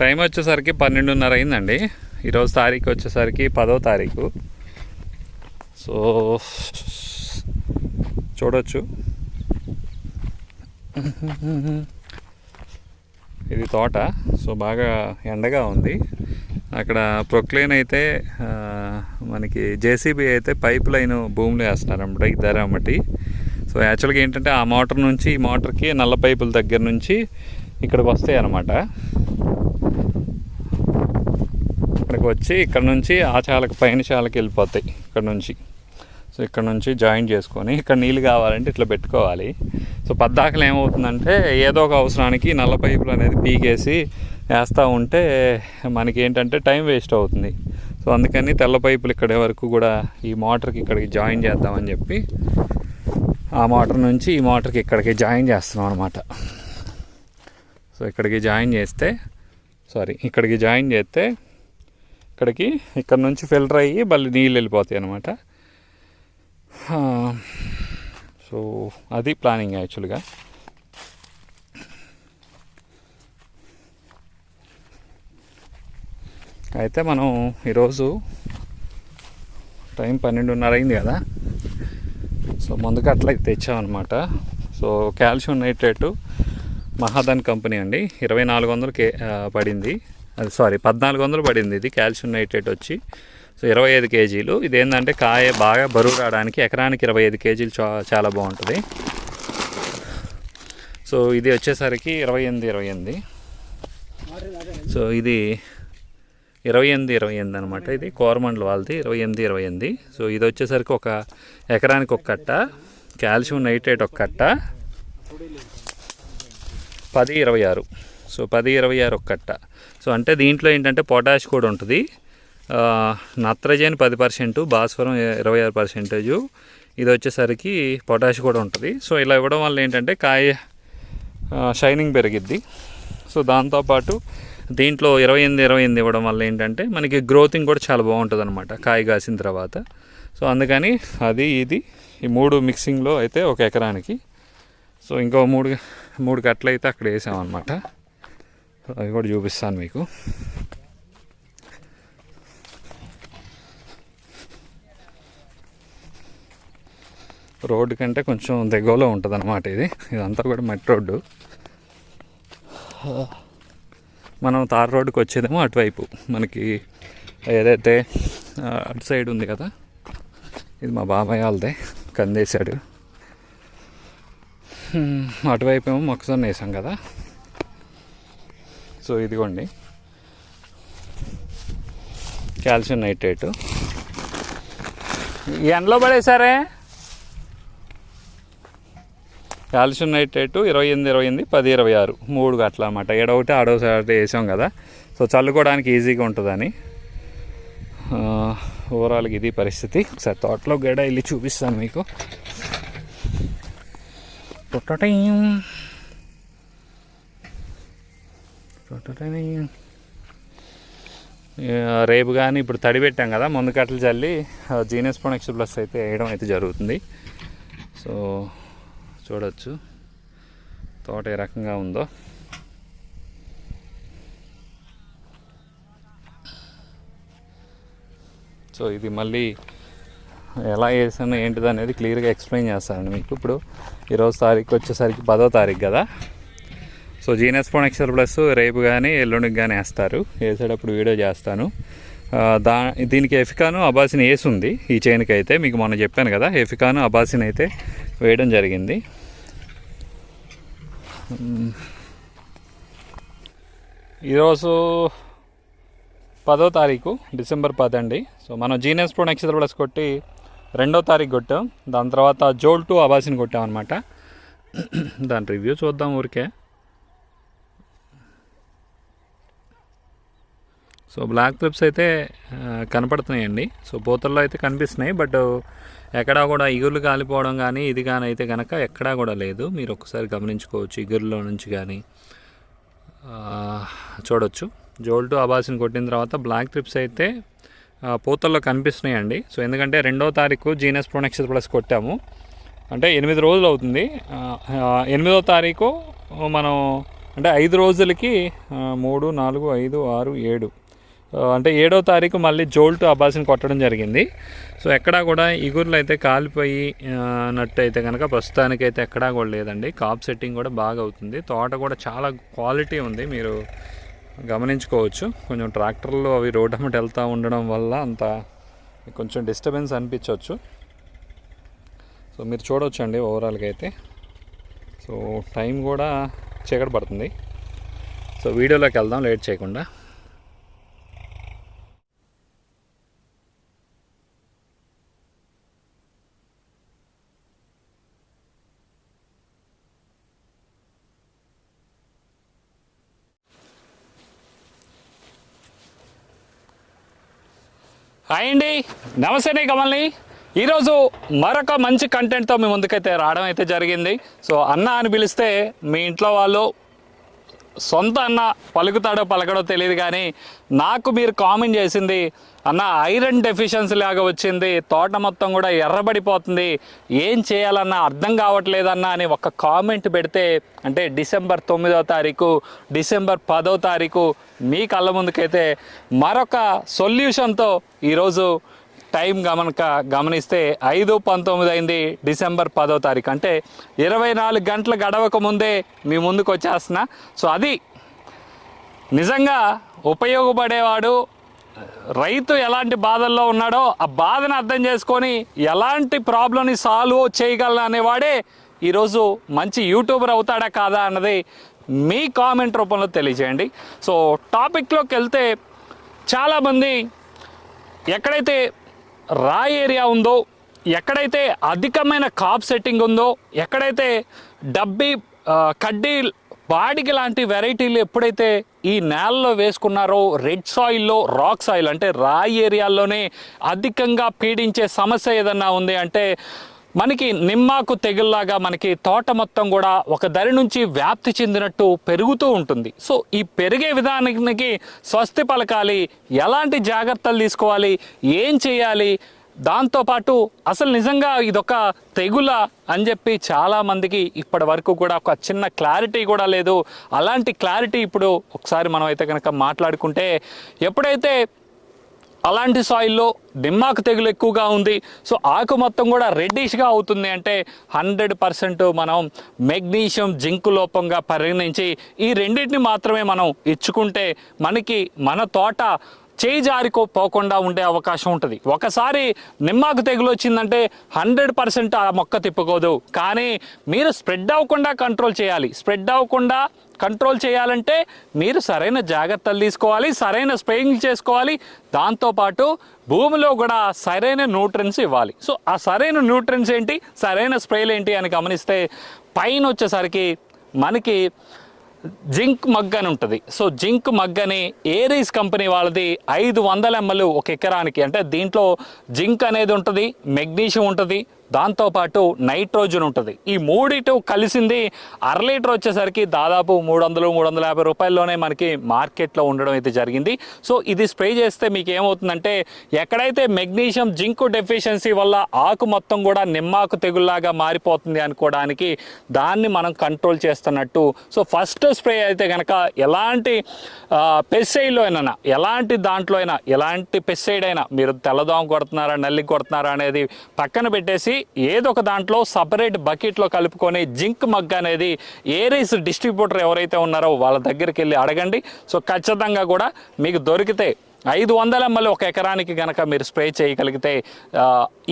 Time వచ్చేసరికి పన్నెండున్నర అయిందండి. ఈరోజు తారీఖు వచ్చేసరికి పదో తారీఖు. సో చూడొచ్చు. ఇది తోట. సో బాగా ఎండగా ఉంది. అక్కడ ప్రొక్లేన్ అయితే మనకి జేసీబీ అయితే పైప్ లైన్ భూమిలో వేస్తున్నారన్నమాట ఈ ధర అమ్మటి. సో యాక్చువల్గా ఏంటంటే ఆ మోటార్ నుంచి ఈ మోటార్కి నల్ల పైపుల దగ్గర నుంచి ఇక్కడికి వస్తాయి అన్నమాట ఇక్కడికి వచ్చి ఇక్కడ నుంచి ఆ చాలకు పైన చాలకి వెళ్ళిపోతాయి ఇక్కడ నుంచి. సో ఇక్కడ నుంచి జాయిన్ చేసుకొని ఇక్కడ నీళ్ళు కావాలంటే ఇట్లా పెట్టుకోవాలి. సో పద్దాకలు ఏమవుతుందంటే ఏదో ఒక అవసరానికి నల్ల పైపులు అనేది పీకేసి వేస్తూ ఉంటే మనకి ఏంటంటే టైం వేస్ట్ అవుతుంది. సో అందుకని తెల్ల పైపులు ఇక్కడ వరకు కూడా ఈ మోటార్కి ఇక్కడికి జాయిన్ చేద్దామని చెప్పి ఆ మోటార్ నుంచి ఈ మోటార్కి ఇక్కడికి జాయిన్ చేస్తున్నాం అనమాట సో ఇక్కడికి జాయిన్ చేస్తే సారీ ఇక్కడికి జాయిన్ చేస్తే ఇక్కడికి. ఇక్కడ నుంచి ఫిల్టర్ అయ్యి మళ్ళీ నీళ్ళు వెళ్ళిపోతాయి అనమాట సో అది ప్లానింగ్ యాక్చువల్గా అయితే మనం ఈరోజు టైం పన్నెండున్నర అయింది కదా. సో ముందుకు అట్లా తెచ్చామన్నమాట so calcium nitrate Mahadhan company అండి. ఇరవై నాలుగు వందలు కే పడింది. అది సారీ పద్నాలుగు వందలు పడింది ఇది కాల్షియం నైట్రేట్ వచ్చి. సో ఇరవై ఐదు కేజీలు. ఇదేంటంటే కాయ బాగా బరువు రావడానికి ఎకరానికి ఇరవై ఐదు కేజీలు చా చాలా బాగుంటుంది. సో ఇది వచ్చేసరికి ఇరవై ఎనిమిది ఇరవై ఎనిమిది. సో ఇది ఇరవై ఎనిమిది ఇరవై ఎనిమిది అనమాట ఇది కోరమండల్ వాళ్ళది ఇరవై ఎనిమిది ఇరవై ఎనిమిది. సో ఇది వచ్చేసరికి ఒక ఎకరానికి ఒక కట్ట కాల్షియం నైట్రేట్ ఒక కట్ట. పది ఇరవై ఆరు. సో పది ఇరవై ఆరు ఒక కట్ట సో అంటే దీంట్లో ఏంటంటే పొటాష్ కూడా ఉంటుంది. నత్రజని పది పర్సెంట్ భాస్వరం ఇరవై ఆరు పర్సెంటేజు. ఇది వచ్చేసరికి పొటాష్ కూడా ఉంటుంది. సో ఇలా ఇవ్వడం వల్ల ఏంటంటే కాయ షైనింగ్ పెరిగిద్ది. సో దాంతోపాటు దీంట్లో ఇరవై ఎనిమిది ఇరవై ఎనిమిది ఇవ్వడం వల్ల ఏంటంటే మనకి గ్రోతింగ్ కూడా చాలా బాగుంటుంది అనమాట కాయ కాసిన తర్వాత. సో అందుకని అది ఇది ఈ మూడు మిక్సింగ్లో అయితే ఒక ఎకరానికి. సో ఇంకో మూడు మూడు కట్టలు అయితే అక్కడ వేసామన్నమాట. అవి కూడా చూపిస్తాను మీకు. రోడ్డు కంటే కొంచెం దిగువలో ఉంటుంది అనమాట ఇది. ఇదంతా కూడా మట్టి రోడ్డు. మనం తార్ రోడ్డుకి వచ్చేదేమో అటువైపు. మనకి ఏదైతే అటు సైడ్ ఉంది కదా ఇది మా బాబాయ్ వాళ్ళదే కందేశాడు. అటువైపు ఏమో మొక్కజొన్న వేసాం కదా. సో ఇదిగోండి. Calcium nitrate. ఎండలో పడేసారే కాల్షియం నైట్రేటు ఇరవై ఎనిమిది ఇరవై ఎనిమిది పది ఇరవై ఆరు మూడు అట్లా అనమాట ఏడొకటి ఆడోసారి వేసాం కదా. సో చల్లుకోవడానికి ఈజీగా ఉంటుందని. ఓవరాల్గా ఇది పరిస్థితి. ఒకసారి తోటలో గడ వెళ్ళి చూపిస్తాను మీకు. పుట్టటం? టొట్టటయ్యం. ఆ, రేపు కానీ ఇప్పుడు తడి పెట్టాం కదా ముందు కట్టలు చల్లి జీనియస్ ప్రొడక్ట్స్ ప్లస్ అయితే వేయడం అయితే జరుగుతుంది. సో చూడవచ్చు తోట ఏ రకంగా ఉందో. సో ఇది మళ్ళీ ఎలా వేసాను ఏంటిది అనేది క్లియర్గా ఎక్స్ప్లెయిన్ చేస్తాను మీకు. ఇప్పుడు ఈరోజు తారీఖు వచ్చేసరికి పదో తారీఖు కదా. సో జీనస్ ఎక్సెల్ ప్లస్ రేపు కానీ ఎల్లుండికి కానీ వేస్తారు. వేసేటప్పుడు వీడియో చేస్తాను. దా దీనికి ఎఫికాను అబాసిన్ వేసి ఉంది ఈ చైన్కి అయితే మీకు మొన్న చెప్పాను కదా ఎఫికాను అబాసిన్ అయితే వేయడం జరిగింది. ఈరోజు పదో తారీఖు డిసెంబర్ పది అండి సో మనం జీనియస్ ప్రో నక్షత్ర ప్లస్ కొట్టి రెండో తారీఖు కొట్టాం. దాని తర్వాత జోల్ టూ అబాసిన్ కొట్టాం అనమాట దాని రివ్యూ చూద్దాం ఊరికే. సో బ్లాక్ త్రిప్స్ అయితే కనపడుతున్నాయండి. సో పోతల్లో అయితే కనిపిస్తున్నాయి బట్ ఎక్కడా కూడా ఇగుర్లు కాలిపోవడం కానీ ఇది కానీ అయితే కనుక ఎక్కడా కూడా లేదు. మీరు ఒకసారి గమనించుకోవచ్చు ఇగుర్లో నుంచి కానీ చూడొచ్చు. జోల్ టు కొట్టిన తర్వాత బ్లాక్ ట్రిప్స్ అయితే ఆ, పూతల్లో కనిపిస్తున్నాయండి. సో ఎందుకంటే రెండో తారీఖు జీనస్ ప్రొనెక్షన్ ప్లస్ కొట్టాము. అంటే ఎనిమిది రోజులు అవుతుంది. ఎనిమిదో తారీఖు మనం అంటే ఐదు రోజులకి మూడు నాలుగు ఐదు ఆరు ఏడు అంటే ఏడో తారీఖు మళ్ళీ జోల్ట్ అబ్బాసిని కొట్టడం జరిగింది. సో ఎక్కడా కూడా ఇగుర్లు అయితే కాలిపోయి నట్టు అయితే కనుక ప్రస్తుతానికైతే ఎక్కడా కూడా లేదండి. కాప్ సెట్టింగ్ కూడా బాగా అవుతుంది. తోట కూడా చాలా క్వాలిటీ ఉంది మీరు గమనించుకోవచ్చు. కొంచెం ట్రాక్టర్లు అవి రోడ్ అమ్మటి వెళ్తూ ఉండడం వల్ల అంత కొంచెం డిస్టర్బెన్స్ అనిపించవచ్చు సో మీరు చూడవచ్చు అండి ఓవరాల్గా అయితే సో టైం కూడా చీకటి పడుతుంది. సో వీడియోలోకి వెళ్దాం లేట్ చేయకుండా. హాయ్ అండి. నమస్తే కమల్ని. ఈరోజు మరొక మంచి కంటెంట్తో మీ ముందుకైతే రావడం అయితే జరిగింది. సో అన్న అని పిలిస్తే మీ ఇంట్లో వాళ్ళు సొంత అన్న పలుకుతాడో పలకడో తెలియదు కానీ నాకు మీరు కామెంట్ చేసింది అన్న ఐరన్ డెఫిషియన్సీ లాగా వచ్చింది. తోట మొత్తం కూడా ఎర్రబడిపోతుంది. ఏం చేయాలన్నా అర్థం కావట్లేదన్నా అని ఒక కామెంట్ పెడితే అంటే డిసెంబర్ తొమ్మిదవ తారీఖు డిసెంబర్ పదో తారీఖు మీ కళ్ళ ముందుకైతే మరొక సొల్యూషన్తో ఈరోజు టైం గమనక గమనిస్తే ఐదు పంతొమ్మిది అయింది డిసెంబర్ పదో తారీఖు. అంటే ఇరవై నాలుగు గంటలు గడవక ముందే మీ ముందుకు వచ్చేస్తున్నా. సో అది నిజంగా ఉపయోగపడేవాడు రైతు ఎలాంటి బాధల్లో ఉన్నాడో ఆ బాధను అర్థం చేసుకొని ఎలాంటి ప్రాబ్లమ్ని సాల్వ్ చేయగలను అనేవాడే ఈరోజు మంచి యూట్యూబర్ అవుతాడా కాదా అన్నది మీ కామెంట్ రూపంలో తెలియజేయండి. సో టాపిక్లోకి వెళ్తే చాలామంది ఎక్కడైతే రా ఏరియా ఉందో ఎక్కడైతే అధికమైన కాప్ సెట్టింగ్ ఉందో ఎక్కడైతే డబ్బీ కడ్డీ బాడికి లాంటి వెరైటీలు ఎప్పుడైతే ఈ నేలలో వేసుకున్నారో రెడ్ సాయిల్లో రాక్ సాయిల్ అంటే రాయి ఏరియాల్లోనే అధికంగా పీడించే సమస్య ఏదన్నా ఉంది అంటే మనకి నిమ్మాకు తెగుల్లాగా మనకి తోట మొత్తం కూడా ఒక దరి నుంచి వ్యాప్తి చెందినట్టు పెరుగుతూ ఉంటుంది. సో ఈ పెరిగే విధానానికి స్వస్తి పలకాలి. ఎలాంటి జాగ్రత్తలు తీసుకోవాలి? ఏం చేయాలి? దాంతోపాటు అసలు నిజంగా ఇదొక తెగుల అని చెప్పి చాలామందికి ఇప్పటి వరకు కూడా ఒక చిన్న క్లారిటీ కూడా లేదు. అలాంటి క్లారిటీ ఇప్పుడు ఒకసారి మనం అయితే కనుక మాట్లాడుకుంటే ఎప్పుడైతే అలాంటి సాయిల్లో నిమ్మాకు తెగులు ఎక్కువగా ఉంది సో ఆకు మొత్తం కూడా రెడ్డిష్గా అవుతుంది అంటే హండ్రెడ్ పర్సెంట్ మనం మెగ్నీషియం జింక్ లోపంగా పరిగణించి ఈ రెండింటిని మాత్రమే మనం ఇచ్చుకుంటే మనకి మన తోట చేయి జారికో పోకుండా ఉండే అవకాశం ఉంటుంది. ఒకసారి నిమ్మాకు తెగులు వచ్చిందంటే హండ్రెడ్ పర్సెంట్ ఆ మొక్క తిప్పుకోదు. కానీ మీరు స్ప్రెడ్ అవ్వకుండా కంట్రోల్ చేయాలి. స్ప్రెడ్ అవ్వకుండా కంట్రోల్ చేయాలంటే మీరు సరైన జాగ్రత్తలు తీసుకోవాలి సరైన స్ప్రేయింగ్ చేసుకోవాలి. దాంతోపాటు భూమిలో కూడా సరైన న్యూట్రియన్స్ ఇవ్వాలి. సో ఆ సరైన న్యూట్రియన్స్ ఏంటి? సరైన స్ప్రేలు ఏంటి అని గమనిస్తే పైన వచ్చేసరికి మనకి జింక్ మగ్ అని ఉంటుంది. సో జింక్ మగ్ అని ఏరీస్ కంపెనీ వాళ్ళది ఐదు వందల ఎంఎల్ ఒక ఎకరానికి. అంటే దీంట్లో జింక్ అనేది ఉంటుంది మెగ్నీషియం ఉంటుంది దాంతోపాటు నైట్రోజన్ ఉంటుంది. ఈ మూడిటు కలిసింది అర లీటర్ వచ్చేసరికి దాదాపు మూడు వందలు మూడు వందల యాభై రూపాయల్లోనే మనకి మార్కెట్లో ఉండడం అయితే జరిగింది. సో ఇది స్ప్రే చేస్తే మీకు ఏమవుతుందంటే ఎక్కడైతే మెగ్నీషియం జింక్ డెఫిషియన్సీ వల్ల ఆకు మొత్తం కూడా నిమ్మాకు తెగుల్లాగా మారిపోతుంది అనుకోవడానికి దాన్ని మనం కంట్రోల్ చేస్తున్నట్టు. సో ఫస్ట్ స్ప్రే అయితే కనుక ఎలాంటి పెస్సైడ్లో అయినా ఎలాంటి దాంట్లో అయినా ఎలాంటి పెస్సైడ్ అయినా మీరు తెల్లదోమ కొడుతున్నారా నల్లి కొడుతున్నారా అనేది పక్కన పెట్టేసి ఏదో ఒక దాంట్లో సపరేట్ బకెట్లో కలుపుకొని జింక్ మగ్ అనేది ఏరీస్ డిస్ట్రిబ్యూటర్ ఎవరైతే ఉన్నారో వాళ్ళ దగ్గరికి వెళ్ళి అడగండి. సో ఖచ్చితంగా కూడా మీకు దొరికితే ఐదు వందల ఎంఎల్ ఒక ఎకరానికి గనక మీరు స్ప్రే చేయగలిగితే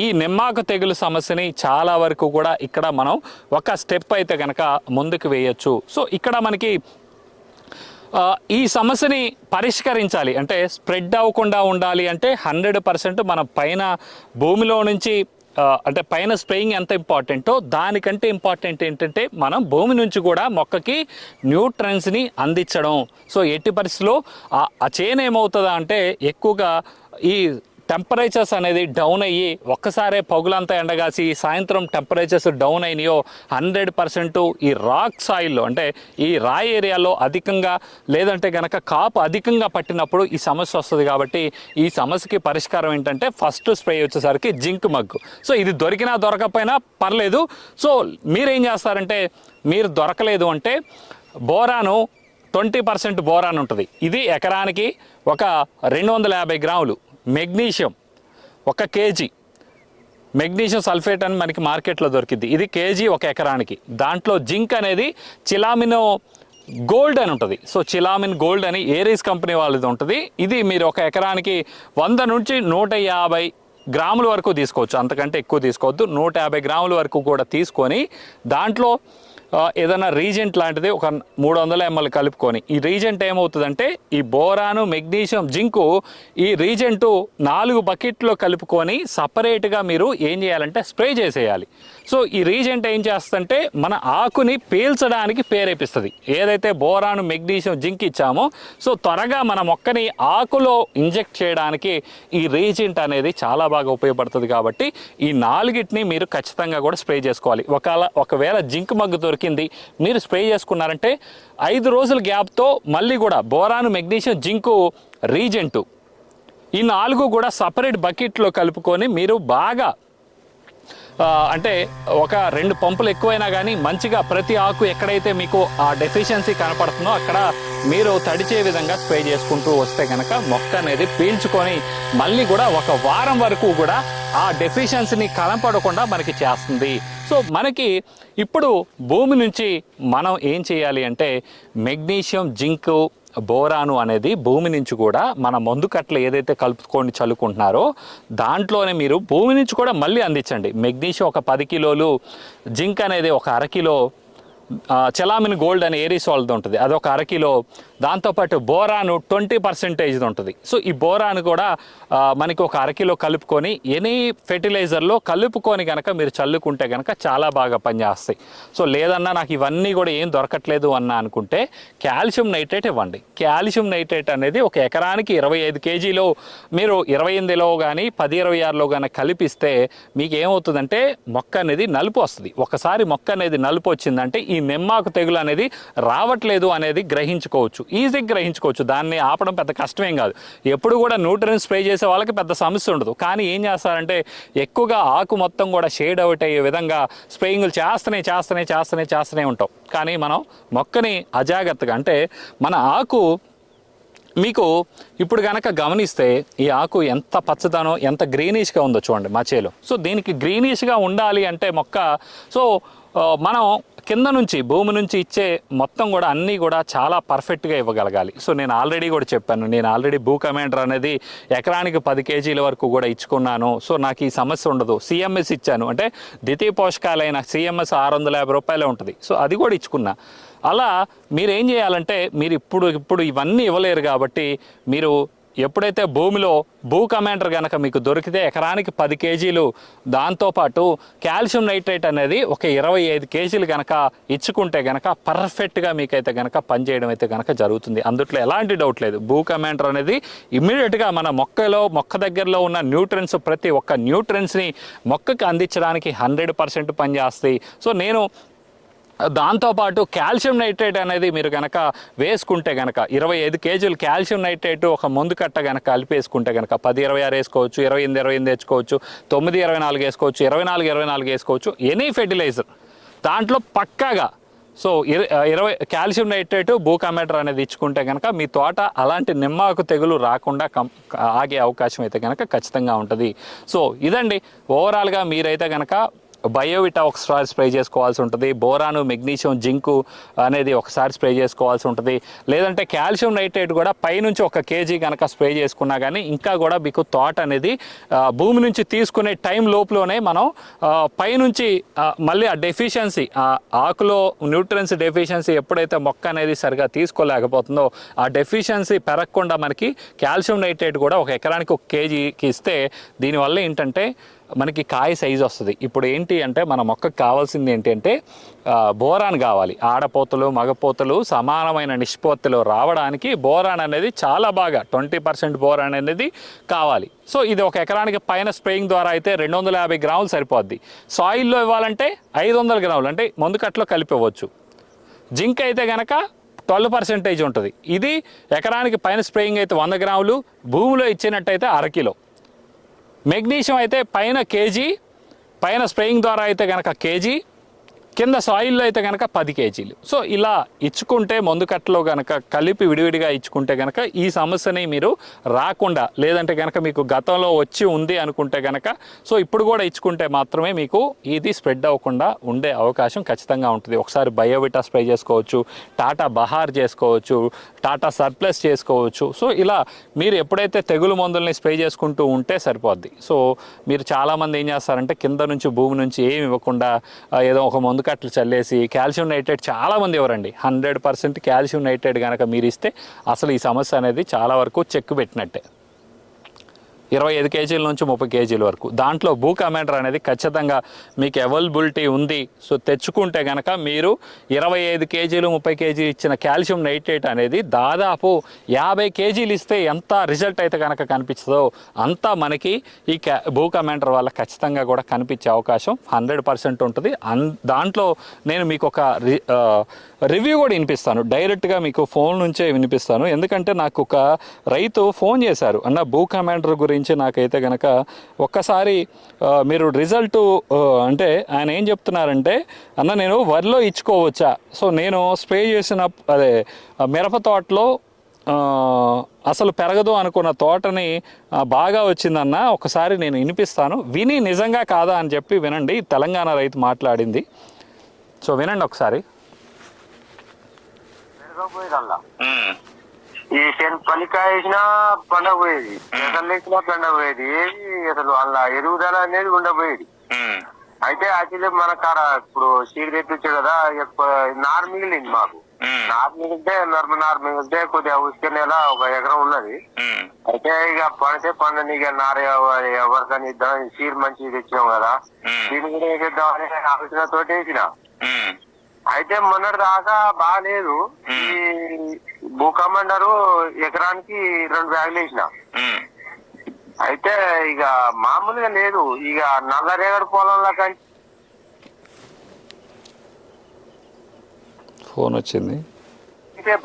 ఈ నిమ్మాకు తెగులు సమస్యని చాలా వరకు కూడా ఇక్కడ మనం ఒక స్టెప్ అయితే గనక ముందుకు వేయొచ్చు. సో ఇక్కడ మనకి ఈ సమస్యని పరిష్కరించాలి. అంటే స్ప్రెడ్ అవ్వకుండా ఉండాలి అంటే హండ్రెడ్ పర్సెంట్ మన పైన భూమిలో నుంచి అంటే పైన స్ప్రేయింగ్ ఎంత ఇంపార్టెంటో దానికంటే ఇంపార్టెంట్ ఏంటంటే మనం భూమి నుంచి కూడా మొక్కకి న్యూట్రన్స్ని అందించడం. సో ఎట్టి పరిస్థితిలో ఆ- ఆ చేను ఏమవుతుందా అంటే ఎక్కువగా ఈ టెంపరేచర్స్ అనేది డౌన్ అయ్యి ఒక్కసారే పగులంతా ఎండగాసి సాయంత్రం టెంపరేచర్స్ డౌన్ అయినాయో హండ్రెడ్ పర్సెంట్ ఈ రాక్ సాయిల్లో అంటే ఈ రాయి ఏరియాలో అధికంగా లేదంటే గనక కాపు అధికంగా పట్టినప్పుడు ఈ సమస్య వస్తుంది కాబట్టి ఈ సమస్యకి పరిష్కారం ఏంటంటే ఫస్ట్ స్ప్రే వచ్చేసరికి జింక్ మగ్గు. సో ఇది దొరికినా దొరకపోయినా పర్లేదు. సో మీరేం చేస్తారంటే మీరు దొరకలేదు అంటే బోరాను ట్వంటీ పర్సెంట్ బోరాన్ ఉంటుంది. ఇది ఎకరానికి ఒక రెండు వందల యాభై గ్రాములు. మెగ్నీషియం ఒక కేజీ. మెగ్నీషియం సల్ఫేట్ అని మనకి మార్కెట్లో దొరికింది ఇది కేజీ ఒక ఎకరానికి. దాంట్లో జింక్ అనేది చిలామినో గోల్డ్ అని ఉంటుంది. సో చిలామిన్ గోల్డ్ అని ఏరీస్ కంపెనీ వాళ్ళది ఉంటుంది. ఇది మీరు ఒక ఎకరానికి వంద నుంచి నూట యాభై గ్రాముల వరకు తీసుకోవచ్చు. అంతకంటే ఎక్కువ తీసుకోవద్దు. నూట యాభై గ్రాముల వరకు కూడా తీసుకొని దాంట్లో ఏదైనా రీజెంట్ లాంటిది ఒక మూడు వందల ఎంఎల్ కలుపుకొని. ఈ రీజెంట్ ఏమవుతుందంటే ఈ బోరాను మెగ్నీషియం జింకు ఈ రీజెంటు నాలుగు బకెట్లో కలుపుకొని సపరేట్గా మీరు ఏం చేయాలంటే స్ప్రే చేసేయాలి. సో ఈ రీజెంట్ ఏం చేస్తుందంటే మన ఆకుని పీల్చడానికి ప్రేరేపిస్తుంది. ఏదైతే బోరాను మెగ్నీషియం జింక్ ఇచ్చామో సో త్వరగా మన మొక్కని ఆకులో ఇంజెక్ట్ చేయడానికి ఈ రీజెంట్ అనేది చాలా బాగా ఉపయోగపడుతుంది కాబట్టి ఈ నాలుగిటిని మీరు ఖచ్చితంగా కూడా స్ప్రే చేసుకోవాలి. ఒకవేళ ఒకవేళ జింక్ మగ్గు దొరికి దొరికింది. మీరు స్ప్రే చేసుకున్నారంటే ఐదు రోజుల గ్యాప్తో మళ్ళీ కూడా బోరాను మెగ్నీషియం జింకు రీజెంటు ఈ నాలుగు కూడా సపరేట్ బకెట్లో కలుపుకొని మీరు బాగా అంటే ఒక రెండు పంపులు ఎక్కువైనా కానీ మంచిగా ప్రతి ఆకు ఎక్కడైతే మీకు ఆ డెఫిషియన్సీ కనపడుతుందో అక్కడ మీరు తడిచే విధంగా స్ప్రే చేసుకుంటూ వస్తే కనుక మొక్క అనేది పీల్చుకొని మళ్ళీ కూడా ఒక వారం వరకు కూడా ఆ డెఫిషియన్సీని కనపడకుండా మనకి చేస్తుంది. సో మనకి ఇప్పుడు భూమి నుంచి మనం ఏం చేయాలి అంటే మెగ్నీషియం జింక్ బోరాను అనేది భూమి నుంచి కూడా మన మందు కట్టలు ఏదైతే కలుపుకొని చల్లుకుంటున్నారో దాంట్లోనే మీరు భూమి నుంచి కూడా మళ్ళీ అందించండి. మెగ్నీషియం ఒక పది కిలోలు జింక్ అనేది ఒక అరకిలో చలామిన్ గోల్డ్ అనే ఏరీస్ వాళ్ళది ఉంటుంది. అది ఒక అరకిలో దాంతోపాటు బోరాను ట్వంటీ పర్సెంటేజ్ ఉంటుంది. సో ఈ బోరాను కూడా మనకి ఒక అరకిలో కలుపుకొని ఎనీ ఫెర్టిలైజర్లో కలుపుకొని కనుక మీరు చల్లుకుంటే కనుక చాలా బాగా పనిచేస్తాయి. సో లేదన్నా నాకు ఇవన్నీ కూడా ఏం దొరకట్లేదు అన్నా అనుకుంటే కాల్షియం నైట్రేట్ ఇవ్వండి. కాల్షియం నైట్రేట్ అనేది ఒక ఎకరానికి ఇరవై ఐదు కేజీలో మీరు ఇరవై ఎనిమిదిలో కానీ పది ఇరవై ఆరులో కానీ కలిపిస్తే మీకు ఏమవుతుందంటే మొక్క అనేది నలుపు వస్తుంది. ఒకసారి మొక్క అనేది నలుపు వచ్చిందంటే ఈ నిమ్మాకు తెగులు అనేది రావట్లేదు అనేది గ్రహించుకోవచ్చు. ఈజీగా గ్రహించుకోవచ్చు. దాన్ని ఆపడం పెద్ద కష్టమేం కాదు. ఎప్పుడు కూడా న్యూట్రియన్ స్ప్రే చేసే వాళ్ళకి పెద్ద సమస్య ఉండదు. కానీ ఏం చేస్తారంటే ఎక్కువగా ఆకు మొత్తం కూడా షేడ్ అవుట్ అయ్యే విధంగా స్ప్రేయింగ్లు చేస్తూనే చేస్తూనే చేస్తూనే చేస్తూనే ఉంటాం. కానీ మనం మొక్కని అజాగ్రత్తగా అంటే మన ఆకు మీకు ఇప్పుడు కనుక గమనిస్తే ఈ ఆకు ఎంత పచ్చదనం ఎంత గ్రీనిష్గా ఉందో చూడండి మా చేలో. సో దీనికి గ్రీనిష్గా ఉండాలి అంటే మొక్క. సో మనం కింద నుంచి భూమి నుంచి ఇచ్చే మొత్తం కూడా అన్నీ కూడా చాలా పర్ఫెక్ట్గా ఇవ్వగలగాలి. సో నేను ఆల్రెడీ కూడా చెప్పాను. నేను ఆల్రెడీ భూ కమాండర్ అనేది ఎకరానికి పది కేజీల వరకు కూడా ఇచ్చుకున్నాను. సో నాకు ఈ సమస్య ఉండదు. సిఎంఎస్ ఇచ్చాను. అంటే ద్వితీయ పోషకాలైన సిఎంఎస్ ఆరు వందల యాభై రూపాయలే ఉంటుంది. సో అది కూడా ఇచ్చుకున్నా. అలా మీరు ఏం చేయాలంటే మీరు ఇప్పుడు ఇప్పుడు ఇవన్నీ ఇవ్వలేరు కాబట్టి మీరు ఎప్పుడైతే భూమిలో భూ కమాండర్ కనుక మీకు దొరికితే ఎకరానికి పది కేజీలు దాంతోపాటు కాల్షియం నైట్రేట్ అనేది ఒక ఇరవై ఐదు కేజీలు కనుక ఇచ్చుకుంటే కనుక పర్ఫెక్ట్గా మీకైతే కనుక పనిచేయడం అయితే కనుక జరుగుతుంది. అందుట్లో ఎలాంటి డౌట్ లేదు. భూ కమాండర్ అనేది ఇమ్మీడియట్గా మన మొక్కలో మొక్క దగ్గరలో ఉన్న న్యూట్రియన్స్ ప్రతి ఒక్క న్యూట్రియన్స్ని మొక్కకి అందించడానికి హండ్రెడ్ పర్సెంట్ పనిచేస్తాయి. సో నేను దాంతోపాటు కాల్షియం నైట్రేట్ అనేది మీరు కనుక వేసుకుంటే కనుక ఇరవై ఐదు కేజీలు కాల్షియం నైట్రేట్ ఒక మందు కట్ట కనుక కలిపేసుకుంటే కనుక పది ఇరవై ఆరు వేసుకోవచ్చు ఇరవై ఎనిమిది ఇరవై ఎనిమిది వేసుకోవచ్చు తొమ్మిది ఇరవై నాలుగు వేసుకోవచ్చు ఇరవై నాలుగు ఇరవై నాలుగు వేసుకోవచ్చు ఎనీ ఫెర్టిలైజర్. దాంట్లో పక్కాగా సో ఇరవై కాల్షియం నైట్రేట్ బూకామెటర్ అనేది ఇచ్చుకుంటే కనుక మీ తోట అలాంటి నిమ్మాకు తెగులు రాకుండా కం ఆగే అవకాశం అయితే కనుక ఖచ్చితంగా ఉంటుంది. సో ఇదండి ఓవరాల్గా మీరైతే కనుక బయోవిటా ఒకసారి స్ప్రే చేసుకోవాల్సి ఉంటుంది. బోరాను మెగ్నీషియం జింకు అనేది ఒకసారి స్ప్రే చేసుకోవాల్సి ఉంటుంది. లేదంటే కాల్షియం నైట్రేట్ కూడా పైనుంచి ఒక కేజీ కనుక స్ప్రే చేసుకున్నా కానీ ఇంకా కూడా మీకు తోట అనేది భూమి నుంచి తీసుకునే టైం లోపులోనే మనం పైనుంచి మళ్ళీ ఆ డెఫిషియన్సీ ఆ ఆకులో న్యూట్రియన్స్ డెఫిషియన్సీ ఎప్పుడైతే మొక్క అనేది సరిగా తీసుకోలేకపోతుందో ఆ డెఫిషియన్సీ పెరగకుండా మనకి కాల్షియం నైట్రేట్ కూడా ఒక ఎకరానికి ఒక కేజీకి ఇస్తే దీనివల్ల ఏంటంటే మనకి కాయ సైజ్ వస్తుంది. ఇప్పుడు ఏంటి అంటే మన మొక్కకు కావాల్సింది ఏంటి అంటే బోరాన్ కావాలి. ఆడపోతలు మగపోతలు సమానమైన నిష్పత్తిలో రావడానికి బోరాన్ అనేది చాలా బాగా ట్వంటీ పర్సెంట్ బోరాన్ అనేది కావాలి. సో ఇది ఒక ఎకరానికి పైన స్ప్రేయింగ్ ద్వారా అయితే రెండు వందల యాభై గ్రాములు సరిపోద్ది. సాయిల్లో ఇవ్వాలంటే ఐదు వందల గ్రాములు అంటే మందు కట్టలో జింక్ అయితే కనుక ట్వెల్వ్ పర్సెంటేజ్ ఉంటుంది. ఇది ఎకరానికి పైన స్ప్రేయింగ్ అయితే వంద గ్రాములు భూమిలో ఇచ్చినట్టయితే అరకిలో మెగ్నీషియం అయితే పైన కేజీ పైన స్ప్రేయింగ్ ద్వారా అయితే కనుక కేజీ కింద సాయిల్లో అయితే కనుక పది కేజీలు. సో ఇలా ఇచ్చుకుంటే మందు కట్టలో కనుక కలిపి విడివిడిగా ఇచ్చుకుంటే కనుక ఈ సమస్యని మీరు రాకుండా లేదంటే కనుక మీకు గతంలో వచ్చి ఉంది అనుకుంటే కనుక సో ఇప్పుడు కూడా ఇచ్చుకుంటే మాత్రమే మీకు ఇది స్ప్రెడ్ అవ్వకుండా ఉండే అవకాశం ఖచ్చితంగా ఉంటుంది. ఒకసారి బయోవిటా స్ప్రే చేసుకోవచ్చు టాటా బహార్ చేసుకోవచ్చు టాటా సర్ప్లస్ చేసుకోవచ్చు. సో ఇలా మీరు ఎప్పుడైతే తెగులు మందుల్ని స్ప్రే చేసుకుంటూ ఉంటే సరిపోద్ది. సో మీరు చాలామంది ఏం చేస్తారంటే కింద నుంచి భూమి నుంచి ఏమి ఇవ్వకుండా ఏదో ఒక మందు కట్టలు చల్లేసి కాల్షియం నైట్రేట్ చాలామంది ఇవ్వరండి హండ్రెడ్ పర్సెంట్ కాల్షియం నైట్రేట్ కనుక మీరు ఇస్తే అసలు ఈ సమస్య అనేది చాలా వరకు చెక్ పెట్టినట్టే. ఇరవై ఐదు కేజీల నుంచి ముప్పై కేజీల వరకు. దాంట్లో భూ కమాండర్ అనేది ఖచ్చితంగా మీకు అవైలబిలిటీ ఉంది. సో తెచ్చుకుంటే కనుక మీరు ఇరవై ఐదు కేజీలు ముప్పై కేజీలు ఇచ్చిన కాల్షియం నైట్రేట్ అనేది దాదాపు యాభై కేజీలు ఇస్తే ఎంత రిజల్ట్ అయితే కనుక కనిపిస్తుందో అంతా మనకి ఈ భూ కమాండర్ వల్ల ఖచ్చితంగా కూడా కనిపించే అవకాశం హండ్రెడ్ పర్సెంట్ ఉంటుంది. అన్ దాంట్లో నేను మీకు ఒక రి రివ్యూ కూడా వినిపిస్తాను. డైరెక్ట్గా మీకు ఫోన్ నుంచే వినిపిస్తాను. ఎందుకంటే నాకు ఒక రైతు ఫోన్ చేశారు. అన్న భూ కమాండర్ గురించి నాకైతే గనక ఒక్కసారి మీరు రిజల్ట్ అంటే ఆయన ఏం చెప్తున్నారంటే అన్న నేను వరిలో ఇచ్చుకోవచ్చా? సో నేను స్ప్రే చేసిన అదే మిరప తోటలో అసలు పెరగదు అనుకున్న తోటని బాగా వచ్చిందన్న ఒకసారి నేను వినిపిస్తాను. విని నిజంగా కాదా అని చెప్పి వినండి. తెలంగాణ రైతు మాట్లాడింది. సో వినండి ఒకసారి. ఈ శని పనికాయ వేసినా పండగ పోయేది ఎసలు వేసినా పండగ పోయేది ఏది అసలు అలా ఎరుగుదల అనేది ఉండబోయేది అయితే యాక్చువల్లీ మన కాడ ఇప్పుడు సీక్రెట్ వచ్చాయి కదా నార్ మిగిలింది మాకు. నార్ మిగిలితే నర్మ నార్ మిగిలితే కొద్దిగా ఉసుక నెల ఒక ఎకరం ఉన్నది. అయితే ఇక పడితే పండుని ఇక నార ఎవ- ఎవరికని ఇద్దాం సీడ్ మంచిది తెచ్చినాం కదా. దీన్ని కూడా వేసేద్దామని ఆలోచన తోటి వేసిన. అయితే మొన్నటి దాకా బాగాలేదు ఈ భూకమాండరు ఎకరానికి రెండు బ్యాగులు వేసిన. అయితే ఇక మామూలుగా లేదు. ఇక నల్ల రేగడి పొలంలో కంటే ఫోన్ వచ్చింది.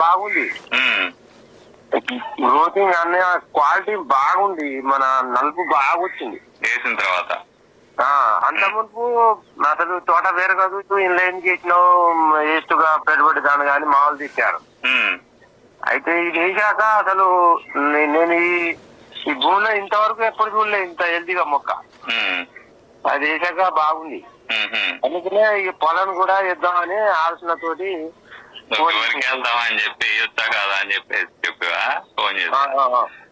బాగుంది. ఉమ్, గ్రోతింగ్ అనే క్వాలిటీ బాగుంది. మన నలుపు బాగా వచ్చింది. వేసిన తర్వాత. అంత మునుపు అసలు తోట వేరు కాదు ఇంట్లో ఏం చేసినావు గా పెట్టుబడి దాని కానీ మామూలు తీశారు. అయితే ఇది వేసాక అసలు నేను ఈ ఈ భూమిలో ఇంతవరకు ఎప్పుడు చూడలే ఇంత హెల్తీగా మొక్క. అది వేసాక బాగుంది. అందుకనే ఈ పొలం కూడా ఇద్దామని ఆలోచన తోటి అని చెప్పి వేయొచ్చా కాదా అని చెప్పివా ఫోన్ చేసి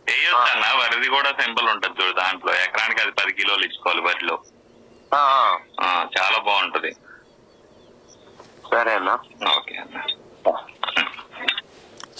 వేయొచ్చు వరిది కూడా సింపుల్ ఉంటుంది చూడు దాంట్లో. ఎకరానికి అది పది కిలోలు ఇచ్చుకోవాలి వరిలో చాలా బాగుంటది. సరే అన్న. ఓకే అన్న.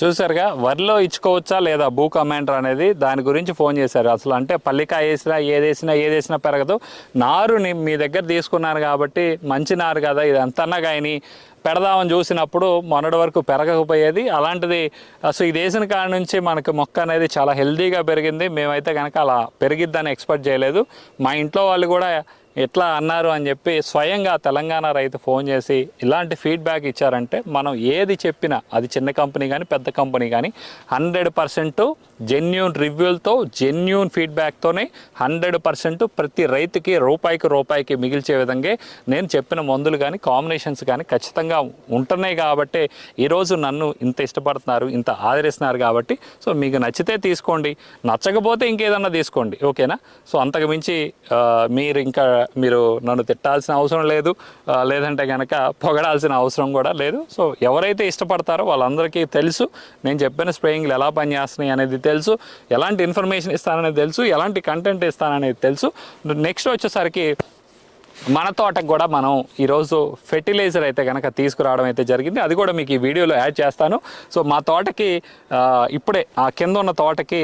చూసారుగా వరిలో ఇచ్చుకోవచ్చా లేదా భూ కమాండర్ అనేది దాని గురించి ఫోన్ చేశారు. అసలు అంటే పల్లికాయ వేసినా ఏదేసినా ఏదేసినా పెరగదు. నారుని మీ దగ్గర తీసుకున్నాను కాబట్టి మంచి నారు కదా ఇది అంతన్నా కానీ పెడదామని చూసినప్పుడు మొన్నటి వరకు పెరగకపోయేది. అలాంటిది అసలు ఇది వేసిన కాడ నుంచి మనకి మొక్క అనేది చాలా హెల్తీగా పెరిగింది. మేమైతే కనుక అలా పెరిగిద్దని ఎక్స్పెక్ట్ చేయలేదు. మా ఇంట్లో వాళ్ళు కూడా ఎట్లా అన్నారు అని చెప్పి స్వయంగా తెలంగాణ రైతు ఫోన్ చేసి ఇలాంటి ఫీడ్బ్యాక్ ఇచ్చారంటే మనం ఏది చెప్పినా అది చిన్న కంపెనీ కానీ పెద్ద కంపెనీ కానీ హండ్రెడ్ పర్సెంట్ జెన్యున్ రివ్యూలతో జెన్యున్ ఫీడ్బ్యాక్తోనే హండ్రెడ్ పర్సెంట్ ప్రతి రైతుకి రూపాయికి రూపాయికి మిగిల్చే విధంగా నేను చెప్పిన మందులు కానీ కాంబినేషన్స్ కానీ ఖచ్చితంగా ఉంటున్నాయి కాబట్టి ఈరోజు నన్ను ఇంత ఇష్టపడుతున్నారు ఇంత ఆదరిస్తున్నారు కాబట్టి సో మీకు నచ్చితే తీసుకోండి నచ్చకపోతే ఇంకేదన్నా తీసుకోండి ఓకేనా? సో అంతకు మించి మీరు ఇంకా మీరు నన్ను తిట్టాల్సిన అవసరం లేదు. లేదంటే కనుక పొగడాల్సిన అవసరం కూడా లేదు. సో ఎవరైతే ఇష్టపడతారో వాళ్ళందరికీ తెలుసు. నేను చెప్పిన స్ప్రేయింగ్లు ఎలా పనిచేస్తున్నాయి అనేది తెలుసు. ఎలాంటి ఇన్ఫర్మేషన్ ఇస్తాననేది తెలుసు. ఎలాంటి కంటెంట్ ఇస్తాననేది తెలుసు. నెక్స్ట్ వచ్చేసరికి మన తోటకు కూడా మనం ఈరోజు ఫెర్టిలైజర్ అయితే కనుక తీసుకురావడం అయితే జరిగింది. అది కూడా మీకు ఈ వీడియోలో యాడ్ చేస్తాను. సో మా తోటకి ఇప్పుడే ఆ కింద ఉన్న తోటకి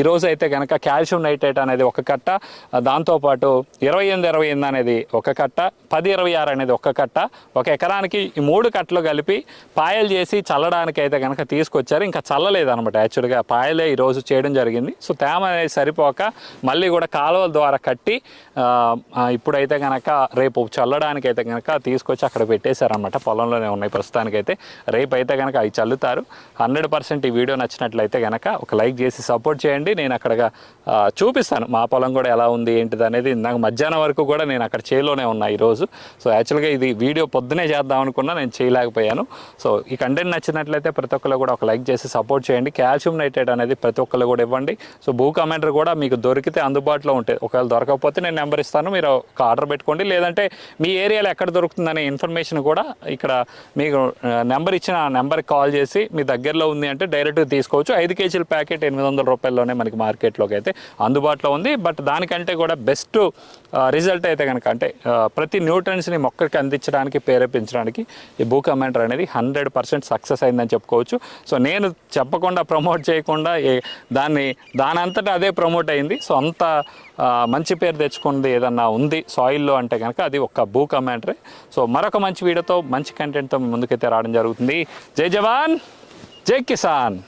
ఈరోజు అయితే కనుక కాల్షియం నైట్రేట్ అనేది ఒక కట్ట దాంతోపాటు ఇరవై ఎనిమిది ఇరవై ఎనిమిది అనేది ఒక కట్ట పది ఇరవై ఆరు అనేది ఒక కట్ట ఒక ఎకరానికి ఈ మూడు కట్టలు కలిపి పాయలు చేసి చల్లడానికి అయితే కనుక తీసుకొచ్చారు. ఇంకా చల్లలేదనమాట యాక్చువల్గా పాయలే ఈరోజు చేయడం జరిగింది. సో తేమ అనేది సరిపోక మళ్ళీ కూడా కాలువల ద్వారా కట్టి ఇప్పుడైతే కనుక కనుక రేపు చల్లడానికి అయితే కనుక తీసుకొచ్చి అక్కడ పెట్టేశారనమాట పొలంలోనే ఉన్నాయి. ప్రస్తుతానికైతే రేపు అయితే కనుక అవి చల్లుతారు. హండ్రెడ్ పర్సెంట్ ఈ వీడియో నచ్చినట్లయితే కనుక ఒక లైక్ చేసి సపోర్ట్ చేయండి. నేను అక్కడ చూపిస్తాను మా పొలం కూడా ఎలా ఉంది ఏంటిది అనేది. నాకు మధ్యాహ్నం వరకు కూడా నేను అక్కడ చేలోనే ఉన్నా ఈరోజు సో యాక్చువల్గా ఇది వీడియో పొద్దునే చేద్దాం అనుకున్నా నేను చేయలేకపోయాను. సో ఈ కంటెంట్ నచ్చినట్లయితే ప్రతి ఒక్కరు కూడా ఒక లైక్ చేసి సపోర్ట్ చేయండి. కాల్షియం నైట్రేట్ అనేది ప్రతి ఒక్కరు కూడా ఇవ్వండి. సో భూ కమెంటర్ కూడా మీకు దొరికితే అందుబాటులో ఉంటాయి ఒకవేళ దొరకకపోతే నేను నెంబర్ ఇస్తాను. మీరు ఒక ఆర్డర్ పెట్టుకోండి. లేదంటే మీ ఏరియాలో ఎక్కడ దొరుకుతుందనే ఇన్ఫర్మేషన్ కూడా ఇక్కడ మీకు నెంబర్ ఇచ్చిన నెంబర్కి కాల్ చేసి మీ దగ్గరలో ఉంది అంటే డైరెక్ట్గా తీసుకోవచ్చు. ఐదు కేజీల ప్యాకెట్ ఎనిమిది వందల రూపాయల్లోనే మనకి మార్కెట్లోకి అయితే అందుబాటులో ఉంది. బట్ దానికంటే కూడా బెస్ట్ రిజల్ట్ అయితే కనుక అంటే ప్రతి న్యూట్రన్స్ని మొక్కకి అందించడానికి ప్రేరేపించడానికి ఈ భూ కమెంటర్ అనేది హండ్రెడ్ పర్సెంట్ సక్సెస్ అయిందని చెప్పుకోవచ్చు. సో నేను చెప్పకుండా ప్రమోట్ చేయకుండా దాన్ని దానంతటా అదే ప్రమోట్ అయింది. సో అంత మంచి పేరు తెచ్చుకుంది ఏదన్నా ఉంది సాయిల్లో అంటే కనుక అది ఒక భూ కమెంటరే సో మరొక మంచి వీడియోతో మంచి కంటెంట్తో ముందుకైతే రావడం జరుగుతుంది. జై జవాన్ జై కిసాన్.